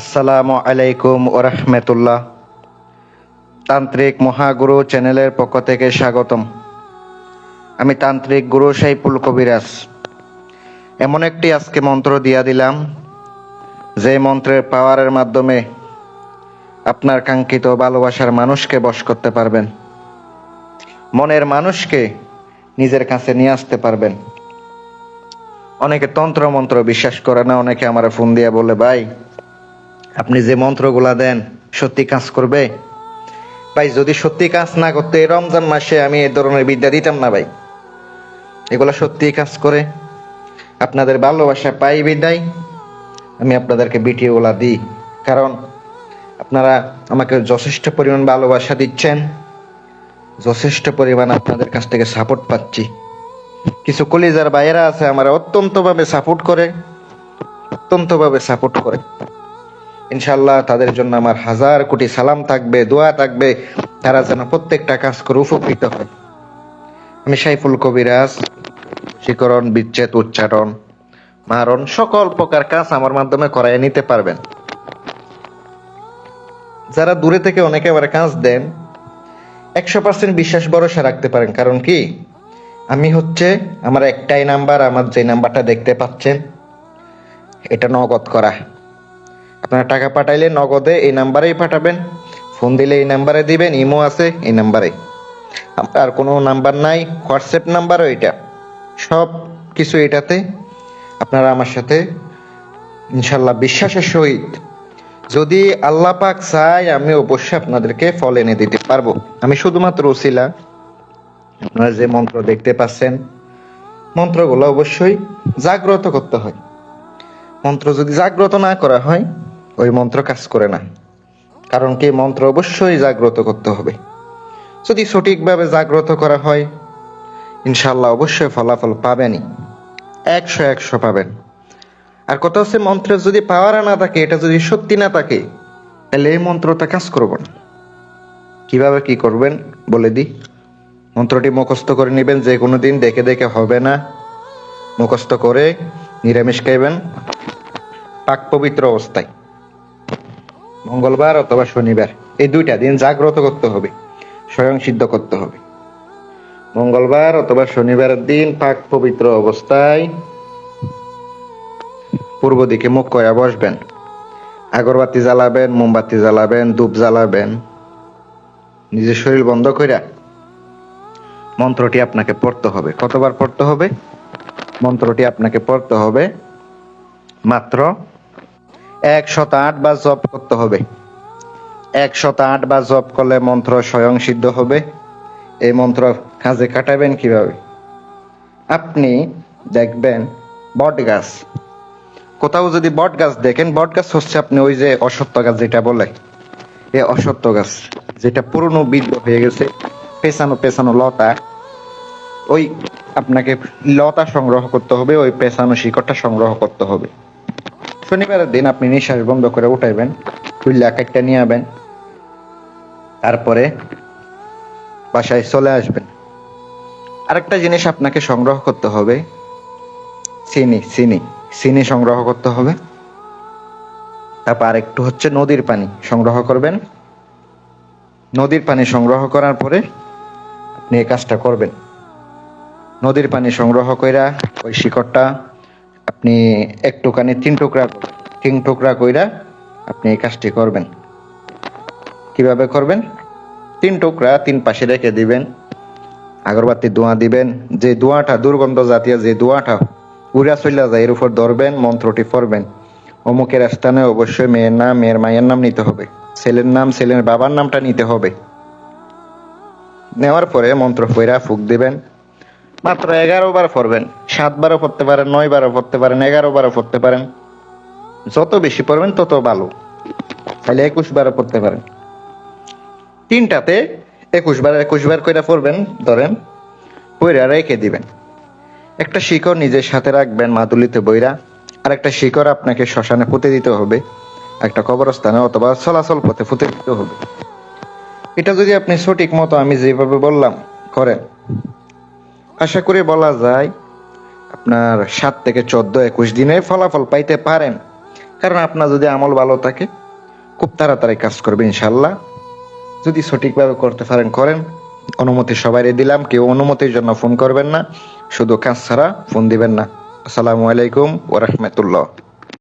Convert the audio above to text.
আসসালামু আলাইকুম ওরহমতুল্লাহ তান্ত্রিক মহাগুরু চ্যানেলের পক্ষ থেকে স্বাগতম। আমি তান্ত্রিক গুরু সাইফুল কবিরাজ এমন একটি আজকে মন্ত্র দিয়া দিলাম, যে মন্ত্রের পাওয়ারের মাধ্যমে আপনার কাঙ্ক্ষিত ভালোবাসার মানুষকে বশ করতে পারবেন। মনের মানুষকে নিজের কাছে নিয়ে আসতে পারবেন। অনেকে তন্ত্র মন্ত্র বিশ্বাস করে না, অনেকে আমার ফোন দিয়ে বলে, ভাই আপনি যে মন্ত্রগুলা দেন, সত্যি কাজ করবে? ভাই, যদি সত্যি কাজ না করতে রমজান মাসে আমি এই ধরনের বিদ্যা দিতাম না ভাই। এগুলা সত্যি কাজ করে। আপনাদের ভালোবাসা পাই বিদায়। আমি আপনাদেরকে ভিডিওগুলা দিই। কারণ আপনারা আমাকে যথেষ্ট পরিমাণ ভালোবাসা দিচ্ছেন। যথেষ্ট পরিমাণ আপনাদের কাছ থেকে সাপোর্ট পাচ্ছি। কিছু কলিজার বাইরা আছে, আমার অত্যন্তভাবে সাপোর্ট করে। অত্যন্তভাবে সাপোর্ট করে। ইনশাল্লাহ তাদের জন্য আমার হাজার কোটি সালাম থাকবে, দোয়া থাকবে। তারা যেন প্রত্যেকটা কাজ করে উপকৃত হয়। আমি সাইফুল কবিরাজ শিকরণ, বিচ্ছেদ, উচ্চারণ, মারণ, সকল প্রকার কাজ আমার মাধ্যমে করাই নিতে পারবেন। যারা দূরে থেকে অনেকে আবার কাজ দেন, একশো পার্সেন্ট বিশ্বাস ভরসা রাখতে পারেন। কারণ কি? আমি হচ্ছে আমার একটাই নাম্বার, আমার যে নাম্বারটা দেখতে পাচ্ছেন, এটা নগদ করা। আপনারা টাকা পাঠাইলে নগদে এই নাম্বারেই পাঠাবেন। ফোন দিলে এই নাম্বারে দিবেন, ইমো আছে এই নাম্বারে। আর কোনো নাম্বার নাই, হোয়াটসঅ্যাপ নাম্বারও এটা। সব কিছু এটাতে আপনারা আমার সাথে ইনশাল্লাহ বিশ্বাসের সহিত। যদি আল্লাহ পাক চায়, আমি অবশ্যই আপনাদেরকে ফল এনে দিতে পারব। আমি শুধুমাত্র ওসিলা আপনারা যে মন্ত্র দেখতে পাচ্ছেন, মন্ত্রগুলো অবশ্যই জাগ্রত করতে হয়। মন্ত্র যদি জাগ্রত না করা হয় ওই মন্ত্র কাজ করে না। কারণ কি মন্ত্র অবশ্যই জাগ্রত করতে হবে। যদি সঠিকভাবে জাগ্রত করা হয় ইনশাল্লাহ অবশ্যই ফলাফল পাবেনই। একশো একশো পাবেন। আর কথা হচ্ছে মন্ত্রের যদি পাওয়ার না থাকে, এটা যদি সত্যি না থাকে, তাহলে এই মন্ত্রটা কাজ করব না। কীভাবে কি করবেন বলে দিই। মন্ত্রটি মুখস্থ করে নেবেন, যে কোনো দিন দেখে দেখে হবে না। মুখস্থ করে নিরামিষ খাইবেন, পাক পবিত্র অবস্থায়। মঙ্গলবার অথবা শনিবার এই দুইটা দিন জাগ্রত করতে হবে, স্বয়ং সিদ্ধ করতে হবে। মঙ্গলবার অথবা শনিবারের দিন পাক পবিত্র অবস্থায় পূর্ব দিকে মুখ করে বসবেন, আগরবাতি জ্বালাবেন, মোমবাতি জ্বালাবেন, ধূপ জ্বালাবেন, নিজের শরীর বন্ধ কইরা মন্ত্রটি আপনাকে পড়তে হবে। কতবার পড়তে হবে? মন্ত্রটি আপনাকে পড়তে হবে মাত্র একশত আট বার জপ করতে হবে। একশত আট বার জপ করলে মন্ত্র স্বয়ং সিদ্ধ হবে। এই মন্ত্র কাজে কাটাবেন কীভাবে? আপনি দেখবেন বট গাছ। কোথাও যদি বট গাছ দেখেন, বট গাছ হচ্ছে আপনি ওই যে অসত্য গাছ যেটা বলে, এ অসত্য গাছ যেটা পুরনো বৃদ্ধ হয়ে গেছে, পেছানো পেছানো লতা। ওই আপনাকে লতা সংগ্রহ করতে হবে, ওই পেছানো শিকড়টা সংগ্রহ করতে হবে। শনিবারের দিন আপনি নিঃশ্বাস বন্ধ করে উঠাইবেন তুইলা কাটটা নিয়ে আবেন, তারপরে বাসায় চলে আসবেন। আরেকটা জিনিস আপনাকে সংগ্রহ করতে হবে, চিনি চিনি চিনি সংগ্রহ করতে হবে। তারপর আরেকটু হচ্ছে নদীর পানি সংগ্রহ করবেন। নদীর পানি সংগ্রহ করার পরে আপনি এই কাজটা করবেন। নদীর পানি সংগ্রহ কইরা ওই শিকড়টা আপনি একটুখানি তিন টুকরা তিন টুকরা কইরা আপনি এই কাজটি করবেন। কীভাবে করবেন? তিন টুকরা তিন পাশে রেখে দিবেন, আগরবাতি ধোঁয়া দিবেন, যে ধোঁয়াটা দুর্গন্ধ জাতীয় যে ধোঁয়াটা উড়া চলে যায় এর উপর ধরবেন, মন্ত্রটি পড়বেন। অমুকের স্থানে অবশ্যই মেয়ের নাম, মেয়ের মায়ের নাম নিতে হবে, ছেলের নাম, ছেলের বাবার নামটা নিতে হবে। নেওয়ার পরে মন্ত্র ফুক দিবেন মাত্র এগারো বার পড়বেন, সাত বারও পড়তে পারেন, নয় বারও পড়তে পারেন, এগারো বারও পড়তে পারেন। যত বেশি পড়বেন, তত ভালো। তাহলে একুশ বারও পড়তে পারেন। তিনটাতে একুশ বার একুশ বার করে পড়বেন, ধরেন বইরা রেখে দিবেন। একটা শিকড় নিজের সাথে রাখবেন মাদুলিতে বইরা, আর একটা শিকড় আপনাকে শ্মশানে পুঁতে দিতে হবে, একটা কবরস্থানে অথবা চলাচল পথে পুঁতে দিতে হবে। এটা যদি আপনি সঠিক মতো আমি যেভাবে বললাম, করেন আশা করে বলা যায় আপনার সাত থেকে চোদ্দ একুশ দিনে ফলাফল পাইতে পারেন। কারণ আপনার যদি আমল ভালো থাকে, খুব তাড়াতাড়ি কাজ করবে ইনশাল্লাহ যদি সঠিকভাবে করতে পারেন, করেন। অনুমতি সবাই দিলাম, কেউ অনুমতির জন্য ফোন করবেন না। শুধু কাজ ছাড়া ফোন দিবেন না। আসসালামু আলাইকুম ওরহমতুল্লাহ